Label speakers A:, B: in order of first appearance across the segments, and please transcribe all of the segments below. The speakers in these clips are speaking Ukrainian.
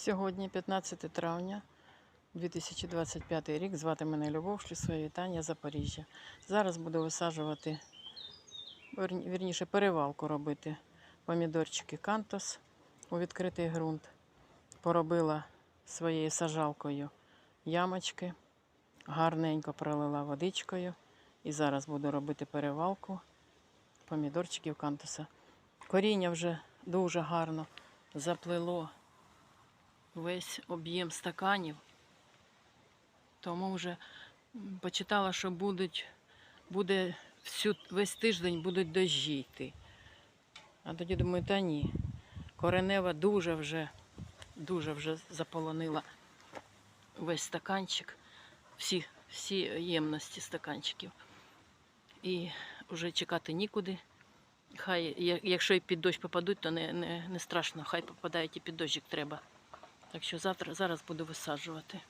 A: Сьогодні 15 травня 2025 рік. Звати мене Любов, шлю своє вітання Запоріжжя. Зараз буду висаджувати, вірніше, перевалку робити помідорчики кантос у відкритий ґрунт. Поробила своєю сажалкою ямочки, гарненько пролила водичкою. І зараз буду робити перевалку помідорчиків кантоса. Коріння вже дуже гарно заплило весь об'єм стаканів. Тому вже почитала, що будуть, буде всю, весь тиждень будуть дощі йти. А тоді думаю, та ні. Коренева дуже вже, дуже вже заполонила весь стаканчик, всі, всі ємності стаканчиків. І вже чекати нікуди. Хай, якщо і під дощ попадуть, то не, не, не страшно, хай попадають і під дощик треба. Так що завтра зараз буду висаджувати.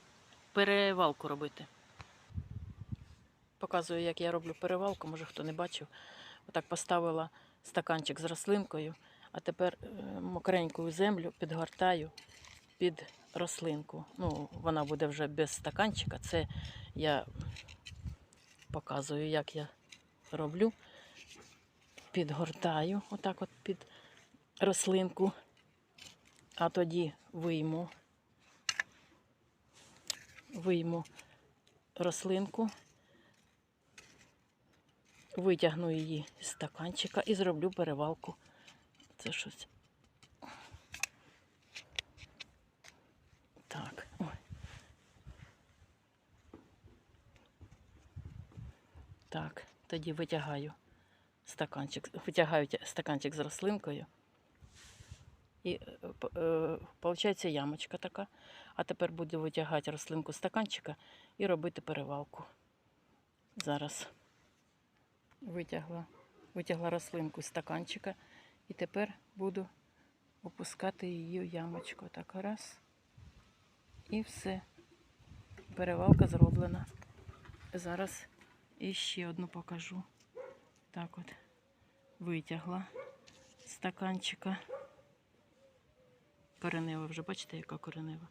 A: Перевалку робити. Показую, як я роблю перевалку, може хто не бачив. Отак поставила стаканчик з рослинкою, а тепер е, мокреньку землю підгортаю під рослинку. Ну, вона буде вже без стаканчика. Це я показую, як я роблю. Підгортаю отак от під рослинку, а тоді вийму, вийму рослинку, витягну її з стаканчика і зроблю перевалку. Це щось. Так, ой. Так, тоді витягаю стаканчик, витягаю стаканчик з рослинкою. І виходить ямочка така. А тепер буду витягати рослинку з стаканчика і робити перевалку. Зараз витягла, витягла рослинку з стаканчика і тепер буду опускати її в ямочку. Так, раз. І все. Перевалка зроблена. Зараз іще одну покажу. Так от витягла з стаканчика. Коренева вже, бачите, яка коренева.